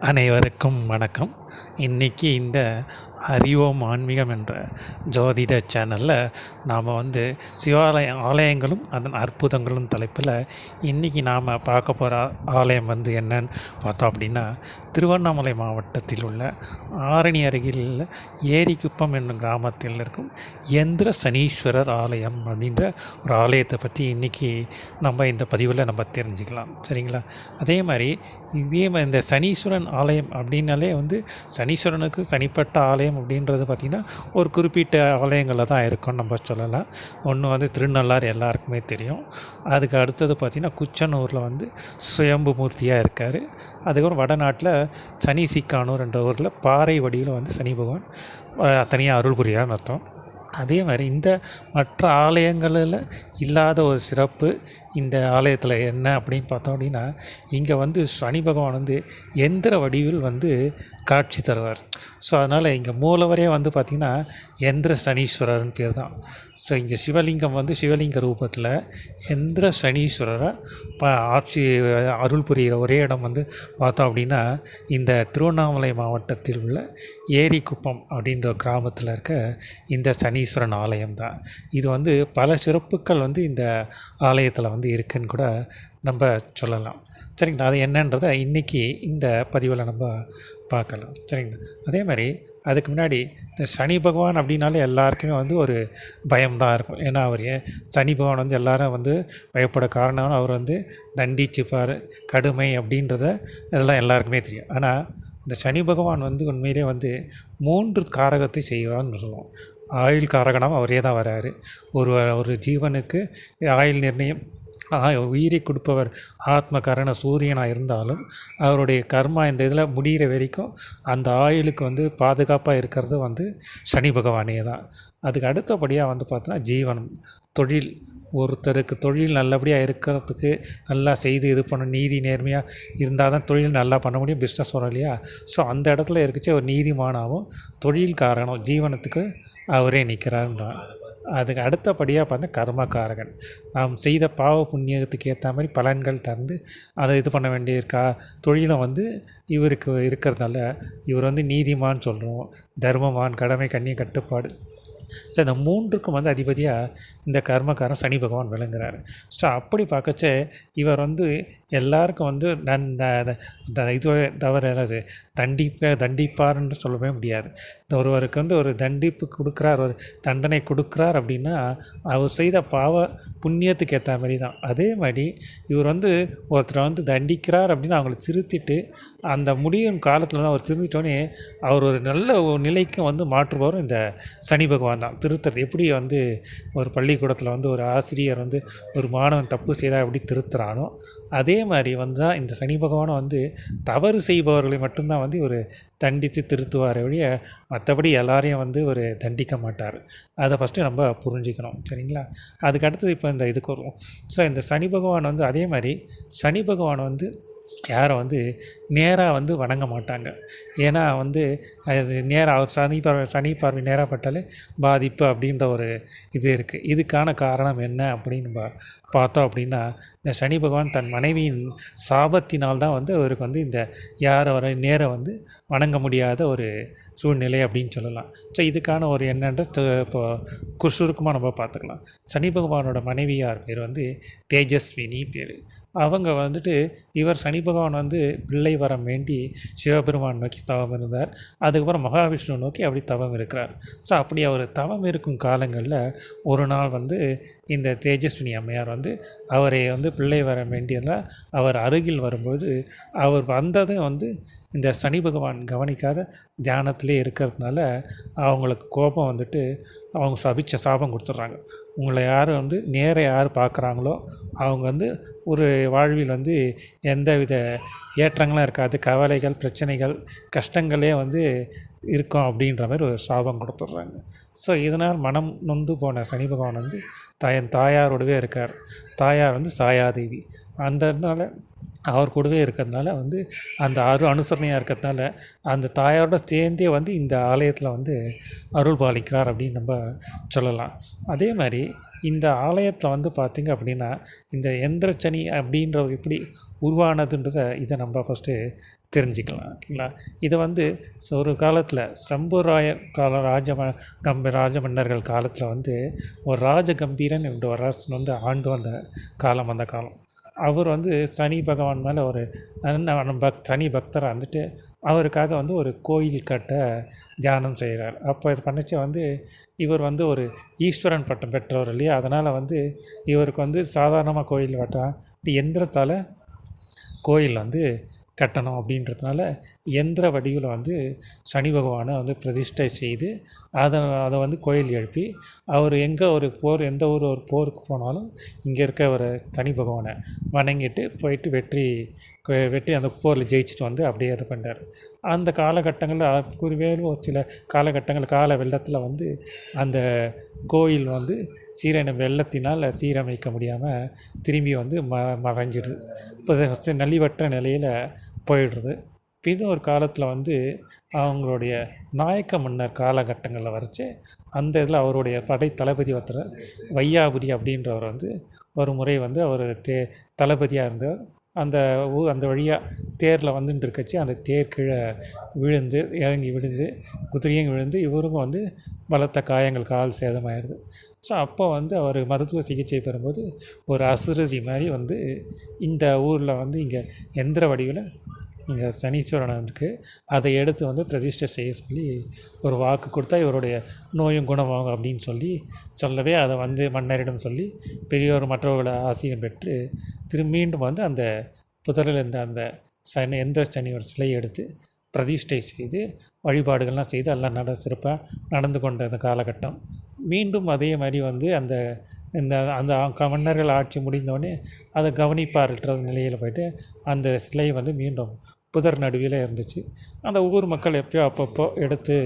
அனைவருக்கும் வணக்கம். இன்றைக்கி இந்த அறிவோம் ஆன்மீகம் என்ற ஜோதிட சேனலில் நாம் வந்து சிவாலய ஆலயங்களும் அதன் அற்புதங்களும் தலைப்பில் இன்றைக்கி நாம் பார்க்க போகிற ஆலயம் வந்து என்னன்னு பார்த்தோம் அப்படின்னா திருவண்ணாமலை மாவட்டத்தில் உள்ள ஆரணி அருகில் உள்ள ஏரிக்குப்பம் என்னும் கிராமத்தில் இருக்கும் எந்திர சனீஸ்வரர் ஆலயம் அப்படின்ற ஒரு ஆலயத்தை பற்றி இன்றைக்கி நம்ம இந்த பதிவில் நம்ம தெரிஞ்சுக்கலாம். சரிங்களா? அதே மாதிரி இதே மாதிரி இந்த சனீஸ்வரன் ஆலயம் அப்படின்னாலே வந்து சனீஸ்வரனுக்கு தனிப்பட்ட ஆலயம் அப்படின்றது பார்த்திங்கன்னா ஒரு குறிப்பிட்ட ஆலயங்களில் தான் இருக்கும் நம்ம சொல்லலாம். ஒன்று வந்து திருநள்ளார் எல்லாருக்குமே தெரியும். அதுக்கு அடுத்தது பார்த்திங்கன்னா குச்சனூரில் வந்து சுயம்பு மூர்த்தியாக இருக்கார். அதுக்கப்புறம் வடநாட்டில் சனி சிக்கானூர் என்ற ஊரில் பாறை வடிவில் வந்து சனி பகவான் தனியாக அருள் புரியான்னு அர்த்தம் அதே மாதிரி இந்த மற்ற ஆலயங்களில் இல்லாத ஒரு சிறப்பு இந்த ஆலயத்தில் என்ன அப்படின்னு பார்த்தோம் அப்படின்னா இங்கே வந்து சனி பகவான் வந்து எந்திர வடிவில் வந்து காட்சி தருவார். ஸோ அதனால் இங்கே மூலவரே வந்து பார்த்திங்கன்னா எந்திர சனீஸ்வரர்னு பேர் தான் ஸோ இங்கே சிவலிங்கம் வந்து சிவலிங்க ரூபத்தில் எந்திர சனீஸ்வரரை ப ஆட்சி அருள் புரிகிற ஒரே இடம் வந்து பார்த்தோம் அப்படின்னா இந்த திருவண்ணாமலை மாவட்டத்தில் உள்ள ஏரிக்குப்பம் அப்படின்ற கிராமத்தில் இருக்க இந்த சனீஸ்வரன் ஆலயம் தான். இது வந்து பல சிறப்புகள் வந்து இந்த ஆலயத்தில் வந்து இருக்குன்னு கூட நம்ம சொல்லலாம். சரிங்களா? அது என்னன்றதை இன்றைக்கி இந்த பதிவில் நம்ம பார்க்கலாம். சரிங்களா? அதே மாதிரி அதுக்கு முன்னாடி இந்த சனி பகவான் அப்படின்னாலே எல்லாருக்குமே வந்து ஒரு பயம்தான் இருக்கும். ஏன்னா அவர் ஏன் சனி பகவான் வந்து எல்லாரும் வந்து பயப்பட காரணம் அவர் வந்து தண்டிச்சுப்பார் கடுமை அப்படின்றத இதெல்லாம் எல்லாருக்குமே தெரியும். ஆனால் இந்த சனி பகவான் வந்து உண்மையிலே வந்து மூன்று காரகத்தை செய்வான்னு சொல்லுவோம். ஆயுள் காரகணம் அவரே தான் வராரு. ஒரு ஒரு ஜீவனுக்கு ஆயுள் நிர்ணயம் உயிரை கொடுப்பவர் ஆத்ம கரண சூரியனாக இருந்தாலும் அவருடைய கர்மா இந்த இதில் முடிகிற வரைக்கும் அந்த ஆயுளுக்கு வந்து பாதுகாப்பாக இருக்கிறது வந்து சனி பகவானே தான். அதுக்கு அடுத்தபடியாக வந்து பார்த்தோன்னா ஜீவனம் தொழில். ஒருத்தருக்கு தொழில் நல்லபடியாக இருக்கிறதுக்கு நல்லா செய்து இது பண்ண நீதி நேர்மையாக இருந்தால் தான் தொழில் நல்லா பண்ண முடியும் பிஸ்னஸ் வரும் இல்லையா? ஸோ அந்த இடத்துல இருக்கச்சு ஒரு நீதிமானாகவும் தொழில் காரணம் ஜீவனத்துக்கு அவரே நிற்கிறாருன்றான் அதுக்கு அடுத்தபடியாக பார்த்தா கர்மகாரகன் நாம் செய்த பாவ புண்ணியத்துக்கு ஏற்ற மாதிரி பலன்கள் தந்து அதை இது பண்ண வேண்டியிருக்கா? தொழிலும் வந்து இவருக்கு இருக்கிறதால இவர் வந்து நீதிமான் சொல்கிறோம் தர்மமான் கடமை கண்ணிய கட்டுப்பாடு. ஸோ இந்த மூன்றுக்கும் வந்து அதிபதியாக இந்த கர்மக்காரன் சனி பகவான் விளங்குறாரு. ஸோ அப்படி பார்க்கச்ச இவர் வந்து எல்லாருக்கும் வந்து நன் இது தவிர ஏதாவது தண்டிப்ப தண்டிப்பார்ன்னு சொல்லவே முடியாது. இந்த ஒருவருக்கு வந்து ஒரு தண்டிப்பு கொடுக்குறார் ஒரு தண்டனை கொடுக்குறார் அப்படின்னா அவர் செய்த பாவ புண்ணியத்துக்கு ஏற்ற மாதிரி தான். அதே மாதிரி இவர் வந்து ஒருத்தரை வந்து தண்டிக்கிறார் அப்படின்னு அவங்கள திருத்திட்டு அந்த முடியும் காலத்தில் தான் அவர் திருந்திட்டோன்னே அவர் ஒரு நல்ல ஒரு நிலைக்கும் வந்து மாற்றுபவரும் இந்த சனி பகவான் தான். திருத்துறது எப்படி வந்து ஒரு பள்ளிக்கூடத்தில் வந்து ஒரு ஆசிரியர் வந்து ஒரு மாணவன் தப்பு செய்தால் எப்படி திருத்துறானோ அதே மாதிரி வந்து தான் இந்த சனி பகவானை வந்து தவறு செய்பவர்களை மட்டும்தான் வந்து ஒரு தண்டித்து திருத்துவார் வழிய மற்றபடி எல்லாரையும் வந்து ஒரு தண்டிக்க மாட்டார். அதை ஃபஸ்ட்டு நம்ம புரிஞ்சுக்கணும். சரிங்களா? அதுக்கு அடுத்தது இப்போ இந்த இதுக்கு வருவோம். ஸோ இந்த சனி பகவான் வந்து அதே மாதிரி சனி பகவான் வந்து யாரை வந்து நேராக வந்து வணங்க மாட்டாங்க. ஏன்னா வந்து அது நேராக அவர் சனி பார்வை சனி பார்வை நேராக பட்டாலே பாதிப்பு அப்படின்ற ஒரு இது இருக்குது இதுக்கான காரணம் என்ன அப்படின்னு பா பார்த்தோம் அப்படின்னா இந்த சனி பகவான் தன் மனைவியின் சாபத்தினால் தான் வந்து அவருக்கு வந்து இந்த யாரை வர நேரை வந்து வணங்க முடியாத ஒரு சூழ்நிலை அப்படின்னு சொல்லலாம். ஸோ இதுக்கான ஒரு என்னென்ற இப்போ குசுருக்கமாக நம்ம பார்த்துக்கலாம். சனி பகவானோட மனைவியார் பேர் வந்து தேஜஸ்வினி பேர். அவங்க வந்துட்டு இவர் சனி பகவான் வந்து பிள்ளை வரம் வேண்டி சிவபெருமான் நோக்கி தவம் இருந்தார். அதுக்கப்புறம் மகாவிஷ்ணு நோக்கி அப்படி தவம் இருக்கிறார். ஸோ அப்படி அவர் தவம் இருக்கும் காலங்களில் ஒரு நாள் வந்து இந்த தேஜஸ்வினி அம்மையார் வந்து அவரை வந்து பிள்ளை வர வேண்டியதில் அவர் அருகில் வரும்போது அவர் வந்ததும் வந்து இந்த சனி பகவான் கவனிக்காத தியானத்திலே இருக்கிறதுனால அவங்களுக்கு கோபம் வந்துட்டு அவங்க சபிச்ச சாபம் கொடுத்துட்றாங்க. உங்களை யார் வந்து நேர யார் பார்க்குறாங்களோ அவங்க வந்து ஒரு வாழ்வில் வந்து எந்த வித ஏற்றங்களும் இருக்காது. கவலைகள் பிரச்சனைகள் கஷ்டங்களே வந்து இருக்கும் அப்படின்ற மாதிரி ஒரு சாபம் கொடுத்துட்றாங்க. ஸோ இதனால் மனம் நொந்து போன சனி பகவான் வந்து தன் தாயாரோடவே இருக்கார். தாயார் வந்து சாயாதேவி. அந்தனால அவர் கூடவே இருக்கிறதுனால வந்து அந்த அரு அனுசரணையாக இருக்கிறதுனால அந்த தாயாரோட சேர்ந்தே வந்து இந்த ஆலயத்தில் வந்து அருள் பாலிக்கிறார் அப்படின்னு நம்ம சொல்லலாம். அதே மாதிரி இந்த ஆலயத்தில் வந்து பார்த்திங்க அப்படின்னா இந்த எந்திரச்சனி அப்படின்ற எப்படி உருவானதுன்றத இதை நம்ம ஃபஸ்ட்டு தெரிஞ்சுக்கலாம் ஓகேங்களா? இதை வந்து ஒரு காலத்தில் சம்புராய கால ராஜ கம்ப ராஜ மன்னர்கள் காலத்தில் வந்து ஒரு ராஜ கம்பீரன் என்ற ஒரு அரசன் வந்து ஆண்டு வந்த காலம் அந்த காலம். அவர் வந்து சனி பகவான் மேலே ஒரு நல்ல பக் சனி பக்தராக இருந்துட்டு அவருக்காக வந்து ஒரு கோயில் கட்ட தியானம் செய்கிறார் அப்போ இது பண்ணிச்சு வந்து இவர் வந்து ஒரு ஈஸ்வரன் பட்டம் பெற்றவர் இல்லையா? அதனால் வந்து இவருக்கு வந்து சாதாரணமாக கோயில் கட்டலாம் எந்திரத்தால் கோயில் வந்து கட்டணும் அப்படின்றதுனால எந்திர வடிவில் வந்து சனி பகவானை வந்து பிரதிஷ்டை செய்து அதை அதை வந்து கோயில் எழுப்பி அவர் எங்கே ஒரு போர் எந்த ஊர் ஒரு போருக்கு போனாலும் இங்கே இருக்க ஒரு சனி பகவானை வணங்கிட்டு போயிட்டு வெற்றி வெற்றி அந்த போரில் ஜெயிச்சுட்டு வந்து அப்படியே இது பண்ணார் அந்த காலகட்டங்களில் குறிவேலும் ஒரு சில காலகட்டங்கள் கால வெள்ளத்தில் வந்து அந்த கோயில் வந்து சீரண வெள்ளத்தினால் சீரமைக்க முடியாமல் திரும்பி வந்து ம மறைஞ்சிடுது. இப்போ நலிவற்ற நிலையில் போயிடுறது பின்ன ஒரு காலத்தில் வந்து அவங்களுடைய நாயக்க மன்னர் காலகட்டங்களில் வரைச்சு அந்த இதில் அவருடைய படை தளபதி ஒருத்தர் வையாபுரி அப்படின்றவர் வந்து ஒரு முறை வந்து அவர் தே தளபதியாக இருந்தவர். அந்த ஊ அந்த வழியாக தேரில் வந்துட்டு இருக்கச்சு அந்த தேர் கீழே விழுந்து இறங்கி விழுந்து குதிரையும் விழுந்து இவருக்கும் வந்து பலத்த காயங்கள் கால் சேதமாயிடுது. ஸோ அப்போ வந்து அவர் மருத்துவ சிகிச்சை பெறும்போது ஒரு அசுரதி மாதிரி வந்து இந்த ஊரில் வந்து இங்கே எந்திர வடிவில் இங்கே சனீஸ்வரன் இருக்குது அதை எடுத்து வந்து பிரதிஷ்டை செய்ய சொல்லி ஒரு வாக்கு கொடுத்தா இவருடைய நோயும் குணமாகும் அப்படின்னு சொல்லி சொல்லவே அதை வந்து மன்னரிடம் சொல்லி பெரியோர் மற்றவர்களை ஆசையம் பெற்று திரு மீண்டும் வந்து அந்த புதரில் இருந்த அந்த சனி எந்த சனியோட சிலையை எடுத்து பிரதிஷ்டை செய்து வழிபாடுகள்லாம் செய்து எல்லாம் நட சிறப்பாக நடந்து கொண்ட அந்த காலகட்டம். மீண்டும் அதே மாதிரி வந்து அந்த இந்த அந்த மன்னர்கள் ஆட்சி முடிந்தோடனே அதை கவனிப்பார்ன்ற நிலையில் போயிட்டு அந்த சிலை வந்து மீண்டும் புதர் நடுவில் இருந்துச்சு. அந்த ஊர் மக்கள் எப்பயோ அப்பப்போ எடுத்து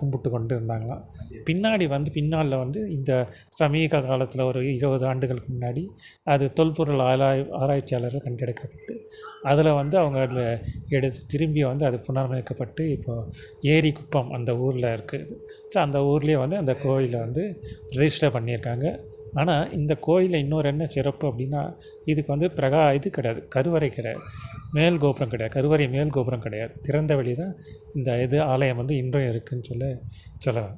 கும்பிட்டு கொண்டு இருந்தாங்களாம் பின்னாடி வந்து பின்னால் வந்து இந்த சமீக காலத்தில் ஒரு இருபது ஆண்டுகளுக்கு முன்னாடி அது தொல்பொருள் ஆராய் ஆராய்ச்சியாளர்கள் கண்டெடுக்கப்பட்டு அதில் வந்து அவங்க அதில் எடுத்து திரும்பி வந்து அது புனரமைக்கப்பட்டு இப்போ ஏரி குப்பம் அந்த ஊரில் இருக்குது. ஸோ அந்த ஊர்லேயே வந்து அந்த கோயிலை வந்து ரெஜிஸ்டர் பண்ணியிருக்காங்க. ஆனால் இந்த கோயிலில் இன்னொரு என்ன சிறப்பு அப்படின்னா இதுக்கு வந்து பிரகா இது கிடையாது கருவறை கிடையாது. மேல் கோபுரம் கிடையாது கருவறை மேல் கோபுரம் கிடையாது. திறந்த வழி தான் இந்த இது ஆலயம் வந்து இன்றும் இருக்குன்னு சொல்ல சொல்லலாம்.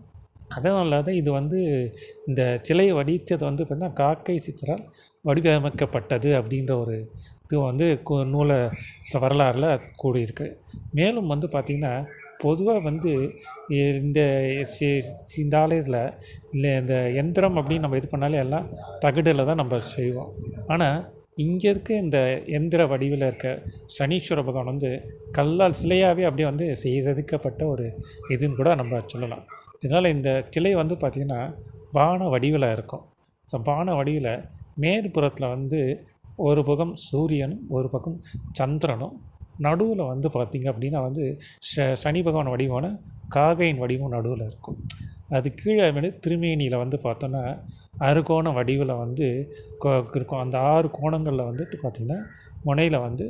அதுவும் இல்லாத இது வந்து இந்த சிலையை வடித்தது வந்து பார்த்தீங்கன்னா காக்கை சித்தரால் வடிவமைக்கப்பட்டது அப்படின்ற ஒரு வந்து நூலை ச- கூடியிருக்கு. மேலும் வந்து பார்த்திங்கன்னா பொதுவாக வந்து இந்த சி- இந்த ஆலயத்தில் இல்லை இந்த எந்திரம் அப்படின்னு நம்ம இது பண்ணாலே எல்லாம் தகடில் தான் நம்ம செய்வோம். ஆனால் இங்கே இருக்க இந்த எந்திர வடிவில் இருக்க சனீஸ்வர பகவான் வந்து கல்லால் சிலையாகவே அப்படியே வந்து செய்ததுக்கப்பட்ட ஒரு இதுன்னு கூட நம்ம சொல்லலாம். இதனால் இந்த சிலை வந்து பார்த்திங்கன்னா பான வடிவில் இருக்கும். ஸோ பான வடிவில் மேற்புறத்தில் வந்து ஒரு பக்கம் சூரியனும் ஒரு பக்கம் சந்திரனும். நடுவில் வந்து பார்த்திங்க அப்படின்னா வந்து ச சனி பகவான் வடிவான காகையின் வடிவம் நடுவில் இருக்கும். அது கீழே வந்து திருமேனியில் வந்து பார்த்தோன்னா அறுகோண வடிவில் வந்து இருக்கும். அந்த ஆறு கோணங்களில் வந்துட்டு பார்த்திங்கன்னா முனையில் வந்து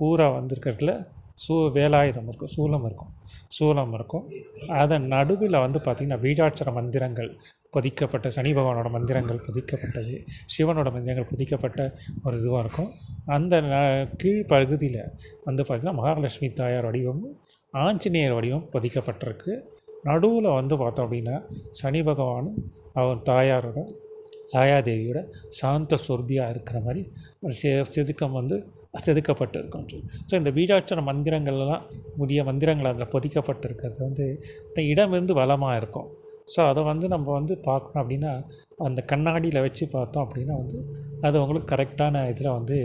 கூரா வந்திருக்கிறதுல சூ வேலாயுதம் இருக்கும் சூலம் இருக்கும். சூலம் இருக்கும். அதன் நடுவில் வந்து பார்த்திங்கன்னா வீடாட்சர மந்திரங்கள் பொதிக்கப்பட்ட சனி பகவானோட மந்திரங்கள் பொதிக்கப்பட்டது சிவனோட மந்திரங்கள் பொதிக்கப்பட்ட ஒரு இதுவாக இருக்கும். அந்த ந- கீழ் பகுதியில் வந்து பார்த்திங்கன்னா மகாலட்சுமி தாயார் வடிவமும் ஆஞ்சநேயர் வடிவம் பொதிக்கப்பட்டிருக்கு. நடுவில் வந்து பார்த்தோம் அப்படின்னா சனி பகவானும் அவர் தாயாரோட சாயாதேவியோட சாந்த சொர்பியாக இருக்கிற மாதிரி ஒரு செ செதுக்கம் வந்து செதுக்கப்பட்டு இருக்கும் ஸோ இந்த பீஜாட்சர மந்திரங்கள்லாம் புதிய மந்திரங்கள் அதில் பொதிக்கப்பட்டிருக்கிறது வந்து இந்த இடம் இருந்து வளமாக இருக்கும். ஸோ அதை வந்து நம்ம வந்து பார்க்கணும் அப்படின்னா அந்த கண்ணாடியில் வச்சு பார்த்தோம் அப்படின்னா வந்து அது உங்களுக்கு கரெக்டான இதில் வந்து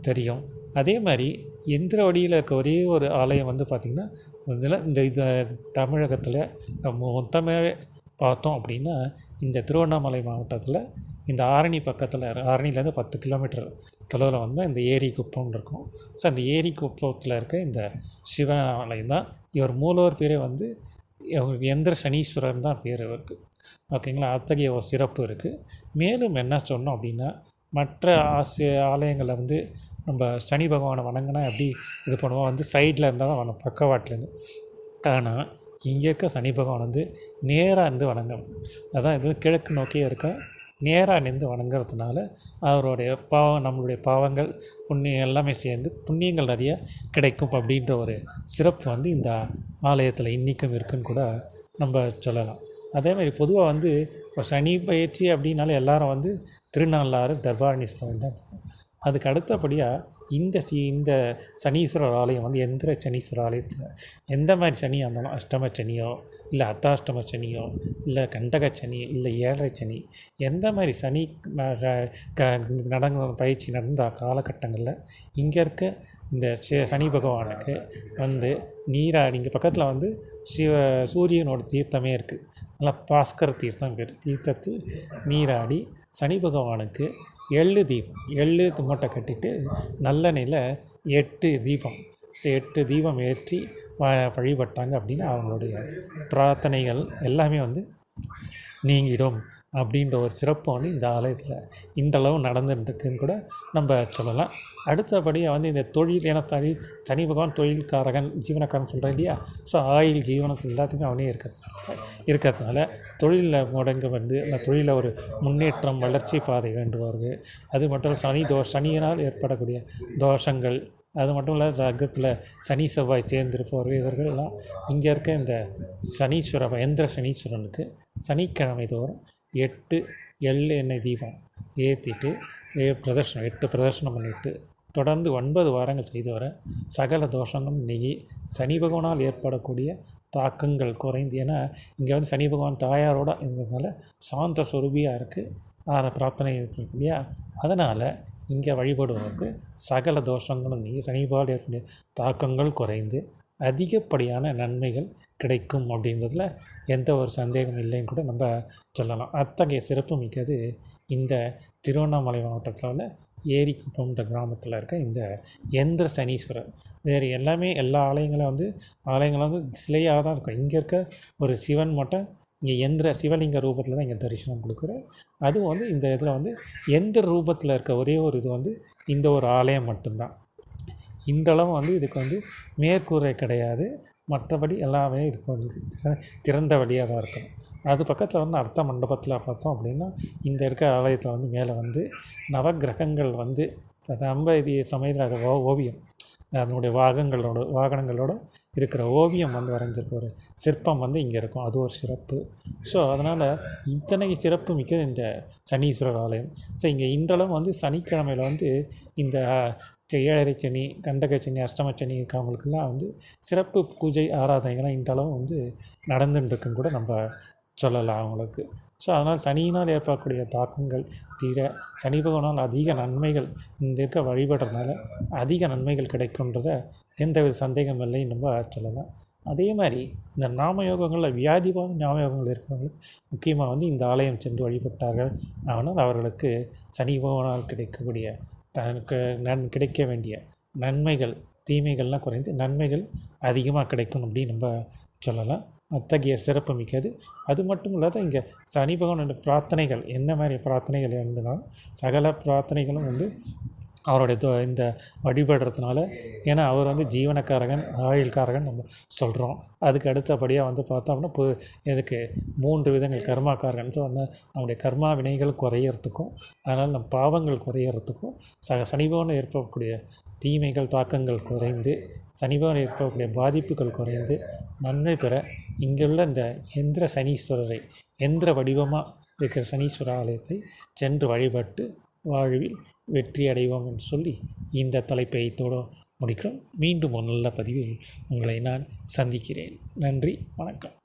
தெரியும். அதே மாதிரி எந்திர வடியில் இருக்க ஒரே ஒரு ஆலயம் வந்து பார்த்திங்கன்னா இதில் இந்த இது தமிழகத்தில் மொத்தமாகவே பார்த்தோம் அப்படின்னா இந்த திருவண்ணாமலை மாவட்டத்தில் இந்த ஆரணி பக்கத்தில் ஆரணிலேருந்து பத்து கிலோமீட்டர் தொலைவில் வந்து இந்த ஏரி குப்பம்னு இருக்கும். ஸோ அந்த ஏரி குப்பத்தில் இருக்க இந்த சிவன் ஆலயம் தான் இவர் மூலவர் பேரே வந்து எந்திர சனீஸ்வரன் தான் பேர் இவருக்கு. ஓகேங்களா? அத்தகைய ஒரு சிறப்பு இருக்குது மேலும் என்ன சொன்னோம் அப்படின்னா மற்ற ஆசிய ஆலயங்களில் வந்து நம்ம சனி பகவானை வணங்கினா எப்படி இது பண்ணுவோம்? வந்து சைடில் இருந்தால் தான் வணங்க பக்கவாட்டிலேருந்து. ஆனால் இங்கே இருக்க சனி பகவான் வந்து நேராக இருந்து வணங்கணும். அதான் இது கிழக்கு நோக்கியே இருக்க? நேராக நின்று வணங்குறதுனால அவருடைய பாவம் நம்மளுடைய பாவங்கள் புண்ணியம் எல்லாமே சேர்ந்து புண்ணியங்கள் நிறைய கிடைக்கும் அப்படின்ற ஒரு சிறப்பு வந்து இந்த ஆலயத்தில் இன்றைக்கும் இருக்குன்னு கூட நம்ம சொல்லலாம். அதேமாதிரி பொதுவாக வந்து இப்போ சனி பயிற்சி அப்படின்னாலே எல்லாரும் வந்து திருநள்ளாறு தர்பாரணீஸ்வரன் தான் அதுக்கு அடுத்தபடியாக இந்த சி இந்த சனீஸ்வரர் ஆலயம் வந்து எந்திர சனீஸ்வரர் ஆலயத்தில். எந்த மாதிரி சனியாக இருந்தாலும் அஷ்டம சனியோ இல்லை அத்தாஷ்டம சனியோ இல்லை கண்டக சனி இல்லை ஏழரை சனி எந்த மாதிரி சனி ந- க நடந்த பயிற்சி நடந்த காலகட்டங்களில் இங்கே இருக்க இந்த சனி பகவானுக்கு வந்து நீராடி இங்கே பக்கத்தில் வந்து சிவ சூரியனோட தீர்த்தமே இருக்குது நல்லா பாஸ்கர தீர்த்தம் பேர். தீர்த்தத்தில் நீராடி சனி பகவானுக்கு எள்ளு தீபம். எள்ளு மூட்டை கட்டிட்டு நல்லெண்ணெயில் எட்டு தீபம். எட்டு தீபம் ஏற்றி வ- வழிபட்டாங்க அப்படின்னு அவங்களுடைய பிரார்த்தனைகள் எல்லாமே வந்து நீங்கிடும் அப்படின்ற ஒரு சிறப்பு வந்து இந்த ஆலயத்தில் இன்றளவு நடந்துட்டுருக்குன்னு கூட நம்ம சொல்லலாம். அடுத்தபடியாக வந்து இந்த தொழில் ஏன்னா தனி சனி பகவான் தொழில்காரகன் ஜீவனக்காரன் சொல்கிறேன் இல்லையா? ஸோ ஆயில் ஜீவனம் எல்லாத்துக்கும் அவனே இருக்க இருக்கிறதுனால தொழிலில் முடங்க வந்து அந்த தொழிலில் ஒரு முன்னேற்றம் வளர்ச்சி பாதை வேண்டுவார்கள். அது மட்டும் இல்லை சனி தோஷ சனியினால் ஏற்படக்கூடிய தோஷங்கள் அது மட்டும் இல்லை ரகத்தில் சனி செவ்வாய் சேர்ந்திருப்பவர்கள் இவர்கள் எல்லாம் இங்கே இருக்க இந்த சனீஸ்வர எந்திர சனீஸ்வரனுக்கு சனிக்கிழமை தோறும் எட்டு எள்ளு எண்ணெய் தீபம் ஏற்றிட்டு பிரதர்ஷனம் எட்டு பிரதர்ஷனம் பண்ணிவிட்டு தொடர்ந்து ஒன்பது வாரங்கள் செய்து வர சகல தோஷங்களும் நீங்கி சனி பகவானால் ஏற்படக்கூடிய தாக்கங்கள் குறைந்து. ஏன்னா இங்கே வந்து சனி பகவான் தாயாரோட இருந்ததுனால சாந்த சொரூபியாக இருக்குது பிரார்த்தனை இருக்கு இல்லையா? அதனால் இங்கே வழிபடுவதற்கு சகல தோஷங்களும் நீங்கி சனிபால் ஏற்படைய தாக்கங்கள் குறைந்து அதிகப்படியான நன்மைகள் கிடைக்கும் அப்படின்றதுல எந்த ஒரு சந்தேகம் இல்லைன்னு கூட நம்ம சொல்லலாம். அத்தகைய சிறப்பு மிக்கது இந்த திருவண்ணாமலை மாவட்டத்தில் உள்ள ஏரிக்குப்பம்ன்ற கிராமத்தில் இருக்க இந்த எந்திர சனீஸ்வரர். வேறு எல்லாமே எல்லா ஆலயங்களும் வந்து ஆலயங்களும் வந்து சிலையாக தான் இருக்கும். இங்கே இருக்க ஒரு சிவன் மட்டும் இங்கே எந்திர சிவலிங்க ரூபத்தில் தான் இங்கே தரிசனம் கொடுக்குற. அதுவும் வந்து இந்த இதில் வந்து எந்திர ரூபத்தில் இருக்க ஒரே ஒரு இது வந்து இந்த ஒரு ஆலயம் மட்டும்தான். இன்றளவும் வந்து இதுக்கு வந்து மேற்கூரை கிடையாது. மற்றபடி எல்லாமே இருக்கும் திறந்த வழியாக தான் இருக்கும். அது பக்கத்தில் வந்து அர்த்த மண்டபத்தில் பார்த்தோம் அப்படின்னா இந்த இருக்க ஆலயத்தில் வந்து மேலே வந்து நவக்கிரகங்கள் வந்து நம்ம இது சமயத்தில் அது ஓ- ஓவியம். அதனுடைய வாகங்களோட வாகனங்களோட இருக்கிற ஓவியம் வந்து வரைஞ்சிருக்க ஒரு சிற்பம் வந்து இங்கே இருக்கும். அது ஒரு சிறப்பு. ஸோ அதனால் இத்தனை சிறப்பு மிக்க இந்த சனீஸ்வரர் ஆலயம். ஸோ இங்கே இன்றளவும் வந்து சனிக்கிழமையில் வந்து இந்த ஏழரை சனி கண்டக சனி அஷ்டம சனி இருக்கவங்களுக்கெல்லாம் வந்து சிறப்பு பூஜை ஆராதனைகள்லாம் இன்றளவும் வந்து நடந்துட்டு இருக்குன்னு கூட நம்ம சொல்லலாம் அவங்களுக்கு. ஸோ அதனால் சனியினால் ஏற்படக்கூடிய தாக்கங்கள் தீர சனி பகவானால் அதிக நன்மைகள் இந்த இருக்க வழிபடுறதுனால அதிக நன்மைகள் கிடைக்குன்றத எந்தவித சந்தேகம் இல்லைன்னு நம்ம சொல்லலாம். அதே மாதிரி இந்த நாமயோகங்களில் நாம நாமயோகங்கள் இருக்கிறவங்களுக்கு முக்கியமாக வந்து இந்த ஆலயம் சென்று வழிபட்டார்கள் ஆனால் அவர்களுக்கு சனி பகவானால் கிடைக்கக்கூடிய தனக்கு நன் கிடைக்க வேண்டிய நன்மைகள் தீமைகள்லாம் குறைந்து நன்மைகள் அதிகமாக கிடைக்கும் அப்படின்னு நம்ம சொல்லலாம். அத்தகைய சிறப்பு மிக்கது. அது மட்டும் இல்லாத இங்கே சனி பகவானோட பிரார்த்தனைகள் என்ன மாதிரி பிரார்த்தனைகள் இருந்தனாலும் சகல பிரார்த்தனைகளும் வந்து அவருடைய தோ இந்த வழிபடுறதுனால. ஏன்னா அவர் வந்து ஜீவனக்காரகன் ஆயுள்காரகன் நம்ம சொல்கிறோம் அதுக்கு அடுத்தபடியாக வந்து பார்த்தோம்னா இப்போ இதுக்கு மூன்று விதங்கள் கர்மாக்காரகன். ஸோ அந்த நம்முடைய கர்மா வினைகள் குறையறதுக்கும் அதனால் நம் பாவங்கள் குறையறதுக்கும் ச சனிபவன் ஏற்படக்கூடிய தீமைகள் தாக்கங்கள் குறைந்து சனிபவன் ஏற்படக்கூடிய பாதிப்புகள் குறைந்து நன்மை பெற இங்குள்ள இந்த எந்திர சனீஸ்வரரை எந்திர வடிவமாக இருக்கிற சனீஸ்வர ஆலயத்தை சென்று வழிபட்டு வாழ்வில் வெற்றி அடைவோம் என்று சொல்லி இந்த தலைப்பை இதோடு முடிக்கிறோம். மீண்டும் ஒரு நல்ல பதிவில் உங்களை நான் சந்திக்கிறேன். நன்றி வணக்கம்.